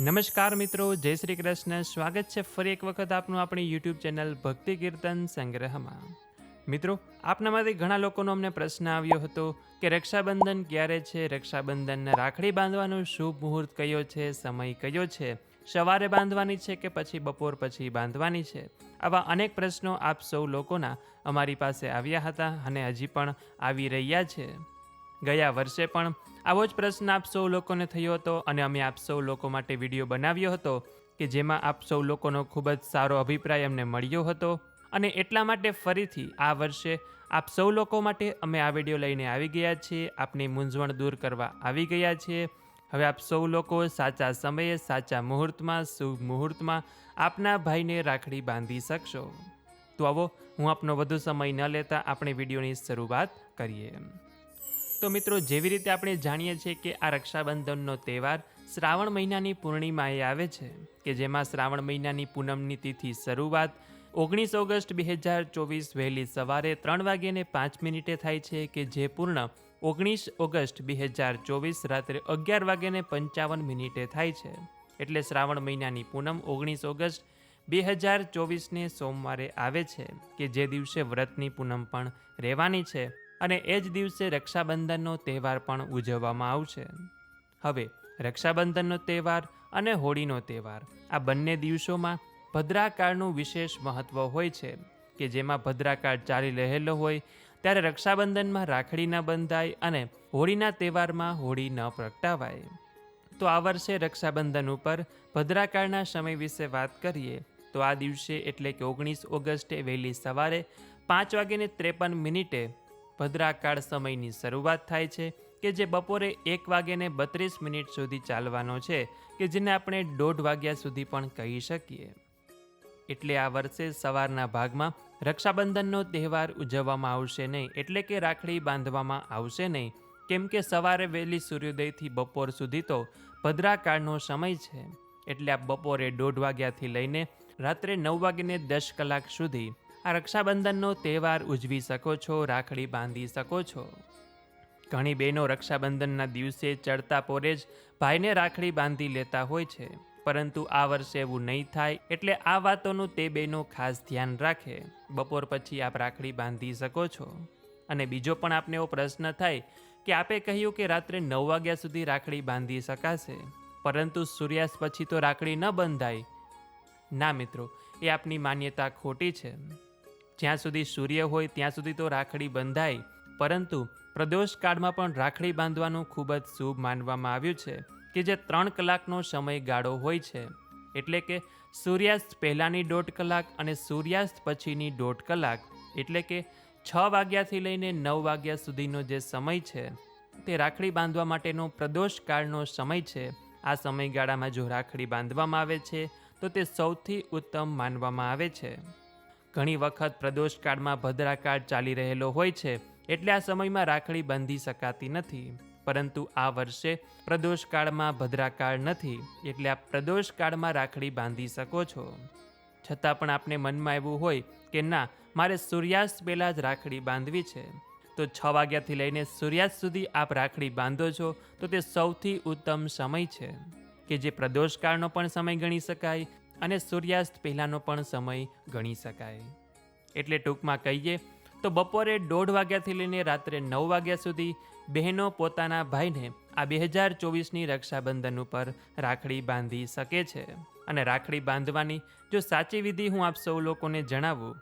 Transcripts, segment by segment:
નમસ્કાર મિત્રો, જય શ્રી કૃષ્ણ. સ્વાગત છે ફરી એક વખત આપનું આપણી યુટ્યુબ ચેનલ ભક્તિ કીર્તન સંગ્રહમાં. મિત્રો, આપનામાંથી ઘણા લોકોનો અમને પ્રશ્ન આવ્યો હતો કે રક્ષાબંધન ક્યારે છે? રક્ષાબંધનને રાખડી બાંધવાનો શુભ મુહૂર્ત કયો છે? સમય કયો છે? સવારે બાંધવાની છે કે પછી બપોર પછી બાંધવાની છે? આવા અનેક પ્રશ્નો આપ સૌ લોકોના અમારી પાસે આવ્યા હતા અને હજી પણ આવી રહ્યા છે. ગયા વર્ષે પણ આવો જ પ્રશ્ન આપ સૌ લોકોને થયો હતો અને અમે આપ સૌ લોકો માટે વીડિયો બનાવ્યો હતો કે જેમાં આપ સૌ લોકોનો ખૂબ જ સારો અભિપ્રાય અમને મળ્યો હતો. અને એટલા માટે ફરીથી આ વર્ષે આપ સૌ લોકો માટે અમે આ વીડિયો લઈને આવી ગયા છીએ. આપની મૂંઝવણ દૂર કરવા આવી ગયા છીએ. હવે આપ સૌ લોકો સાચા સમયે, સાચા મુહૂર્તમાં, શુભ મુહૂર્તમાં આપના ભાઈને રાખડી બાંધી શકશો. તો આવો હું આપનો વધુ સમય ન લેતા આપણે વિડીયોની શરૂઆત કરીએ. તો મિત્રો, જેવી રીતે આપણે જાણીએ છીએ કે આ રક્ષાબંધનનો તહેવાર શ્રાવણ મહિનાની પૂર્ણિમાએ આવે છે, કે જેમાં શ્રાવણ મહિનાની પૂનમની તિથિ શરૂઆત ઓગણીસ ઓગસ્ટ બે હજાર ચોવીસ વહેલી સવારે ત્રણ વાગ્યાને પાંચ મિનિટે થાય છે, કે જે પૂર્ણ ઓગણીસ ઓગસ્ટ બે હજાર ચોવીસ રાત્રે અગિયાર વાગ્યાને પંચાવન મિનિટે થાય છે. એટલે શ્રાવણ મહિનાની પૂનમ ઓગણીસ ઓગસ્ટ બે હજાર ચોવીસને સોમવારે આવે છે, કે જે દિવસે વ્રતની પૂનમ પણ રહેવાની છે. અને એ જ દિવસે રક્ષાબંધનનો તહેવાર પણ ઉજવવામાં આવશે. હવે, રક્ષાબંધનનો તહેવાર અને હોળીનો તહેવાર, આ બંને દિવસોમાં ભદ્રાકાળનું વિશેષ મહત્ત્વ હોય છે કે જેમાં ભદ્રાકાળ ચાલી રહેલો હોય ત્યારે રક્ષાબંધનમાં રાખડી ન બંધાય અને હોળીના તહેવારમાં હોળી ન પ્રગટાવાય. તો આ વર્ષે રક્ષાબંધન ઉપર ભદ્રાકાળના સમય વિશે વાત કરીએ, તો આ દિવસે એટલે કે ઓગણીસ ઓગસ્ટે વહેલી સવારે પાંચ વાગ્યાને ત્રેપન મિનિટે ભદ્રાકાળ સમયની શરૂઆત થાય છે, કે જે બપોરે એક વાગ્યાને બત્રીસ મિનિટ સુધી ચાલવાનો છે, કે જેને આપણે દોઢ વાગ્યા સુધી પણ કહી શકીએ. એટલે આ વર્ષે સવારના ભાગમાં રક્ષાબંધનનો તહેવાર ઉજવવામાં આવશે નહીં, એટલે કે રાખડી બાંધવામાં આવશે નહીં. કેમ કે સવારે વહેલી સૂર્યોદયથી બપોર સુધી તો ભદ્રાકાળનો સમય છે, એટલે આ બપોરે દોઢ વાગ્યાથી લઈને રાત્રે નવ વાગ્યાને દસ કલાક સુધી આ રક્ષાબંધનનો તહેવાર ઉજવી શકો છો, રાખડી બાંધી શકો છો. ઘણી બહેનો રક્ષાબંધનના દિવસે ચડતા પોરે જ ભાઈને રાખડી બાંધી લેતા હોય છે, પરંતુ આ વર્ષે એવું નહીં થાય, એટલે આ વાતોનું તે બહેનો ખાસ ધ્યાન રાખે. બપોર પછી આપ રાખડી બાંધી શકો છો. અને બીજો પણ આપને એવો પ્રશ્ન થાય કે આપે કહ્યું કે રાત્રે નવ વાગ્યા સુધી રાખડી બાંધી શકાશે, પરંતુ સૂર્યાસ્ત પછી તો રાખડી ન બંધાય. ના મિત્રો, એ આપની માન્યતા ખોટી છે. જ્યાં સુધી સૂર્ય હોય ત્યાં સુધી તો રાખડી બંધાય. પરંતુ પ્રદોષ કાળમાં પણ રાખડી બાંધવાનું ખૂબ જ શુભ માનવામાં આવ્યું છે, કે જે ત્રણ કલાકનો સમયગાળો હોય છે. એટલે કે સૂર્યાસ્ત પહેલાંની દોઢ કલાક અને સૂર્યાસ્ત પછીની દોઢ કલાક, એટલે કે છ વાગ્યાથી લઈને નવ વાગ્યા સુધીનો જે સમય છે, તે રાખડી બાંધવા માટેનો પ્રદોષ કાળનો સમય છે. આ સમયગાળામાં જો રાખડી બાંધવામાં આવે છે, તો તે સૌથી ઉત્તમ માનવામાં આવે છે. ઘણી વખત પ્રદોષ કાળમાં ભદ્રાકાળ ચાલી રહેલો હોય છે, એટલે આ સમયમાં રાખડી બાંધી શકાતી નથી. પરંતુ આ વર્ષે પ્રદોષ કાળમાં ભદ્રાકાળ નથી, એટલે આ પ્રદોષ કાળમાં રાખડી બાંધી શકો છો. છતાં પણ આપને મનમાં એવું હોય કે ના, મારે સૂર્યાસ્ત પહેલાં જ રાખડી બાંધવી છે. તો છ વાગ્યાથી લઈને સૂર્યાસ્ત સુધી આપ રાખડી બાંધો છો, તો તે સૌથી ઉત્તમ સમય છે. કે જે પ્રદોષકાળનો પણ સમય ગણી શકાય અને સૂર્યાસ્ત પહેલાંનો પણ સમય ગણી શકાય. એટલે ટૂંકમાં કહીએ, તો બપોરે દોઢ વાગ્યાથી લઈને રાત્રે નવ વાગ્યા સુધી બહેનો પોતાના ભાઈને આ બે હજાર ચોવીસની રક્ષાબંધન ઉપર રાખડી બાંધી શકે છે. અને રાખડી બાંધવાની જો સાચી વિધિ હું આપ સૌ લોકોને જણાવું,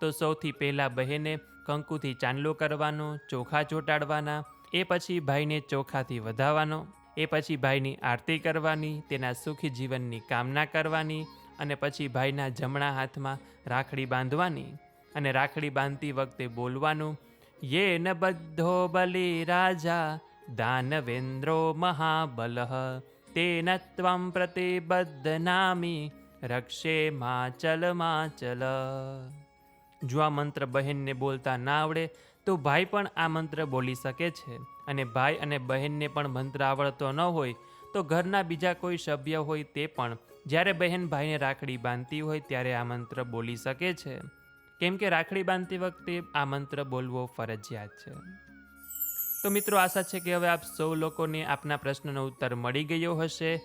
તો સૌથી પહેલાં બહેને કંકુથી ચાંદલો કરવાનો, ચોખા ચોંટાડવાના, એ પછી ભાઈને ચોખાથી વધાવવાનો એ પછી ભાઈની આરતી કરવાની, તેના સુખી જીવનની કામના કરવાની અને પછી ભાઈના જમણા હાથમાં રાખડી બાંધવાની અને રાખડી બાંધતી વખતે બોલવાનું, યે ન બધો બલિ રાજા, દાનવેન્દ્રો મહાબલ તેન ત્વમ પ્રતિબદ્ધનામી રક્ષે માચલ માચલ. જો આ મંત્ર બહેનને બોલતા ના આવડે, તો ભાઈ પણ આ મંત્ર બોલી શકે છે. અને ભાઈ અને બહેનને પણ મંત્ર આવડતો ન હોય, તો ઘરના બીજા કોઈ સભ્ય હોય તે પણ જ્યારે બહેન ભાઈને રાખડી બાંધતી હોય ત્યારે આ મંત્ર બોલી શકે છે. કેમ કે રાખડી બાંધતી વખતે આ મંત્ર બોલવો ફરજિયાત છે. તો મિત્રો આશા છે કે હવે આપ સૌ લોકોને આપના પ્રશ્નનો ઉત્તર મળી ગયો હશે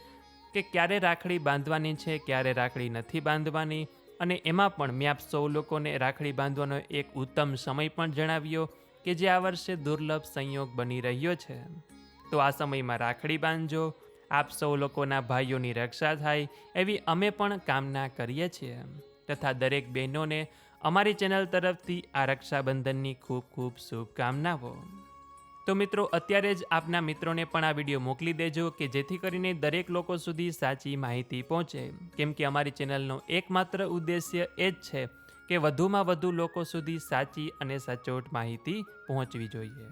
કે ક્યારે રાખડી બાંધવાની છે, ક્યારે રાખડી નથી બાંધવાની. અને એમાં પણ મેં આપ સૌ લોકોને રાખડી બાંધવાનો એક ઉત્તમ સમય પણ જણાવ્યો. કે જે આ વર્ષે દુર્લભ સંયોગ બની રહ્યો છે. તો આ સમયમાં રાખડી બાંધજો. આપ સૌ લોકોના ભાઈઓની રક્ષા થાય એવી અમે પણ કામના કરીએ છીએ. તથા દરેક બહેનોને અમારી ચેનલ તરફથી આ રક્ષાબંધનની ખૂબ ખૂબ શુભકામનાઓ. તો મિત્રો, અત્યારે જ આપના મિત્રોને પણ આ વીડિયો મોકલી દેજો કે જેથી કરીને દરેક લોકો સુધી સાચી માહિતી પહોંચે. કેમ કે અમારી ચેનલનો એકમાત્ર ઉદ્દેશ્ય એ જ છે કે વધુમાં વધુ લોકો સુધી સાચી અને સચોટ માહિતી પહોંચવી જોઈએ.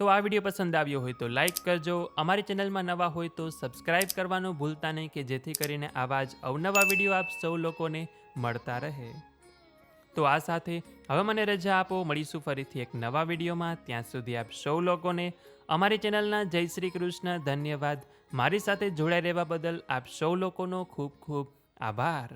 તો આ વીડિયો પસંદ આવ્યો હોય તો લાઈક કરજો, અમારી ચેનલમાં નવા હોય તો સબસ્ક્રાઈબ કરવાનું ભૂલતા નહીં કે જેથી કરીને આવા જ અવનવા વીડિયો આપ સૌ લોકોને મળતા રહે. તો આ સાથે હવે મને રજા આપો, મળીશું ફરીથી એક નવા વિડીયોમાં. ત્યાં સુધી આપ સૌ લોકોને અમારી ચેનલના જય શ્રી કૃષ્ણ ધન્યવાદ. મારી સાથે જોડાઈ રહેવા બદલ આપ સૌ લોકોનો ખૂબ ખૂબ આભાર.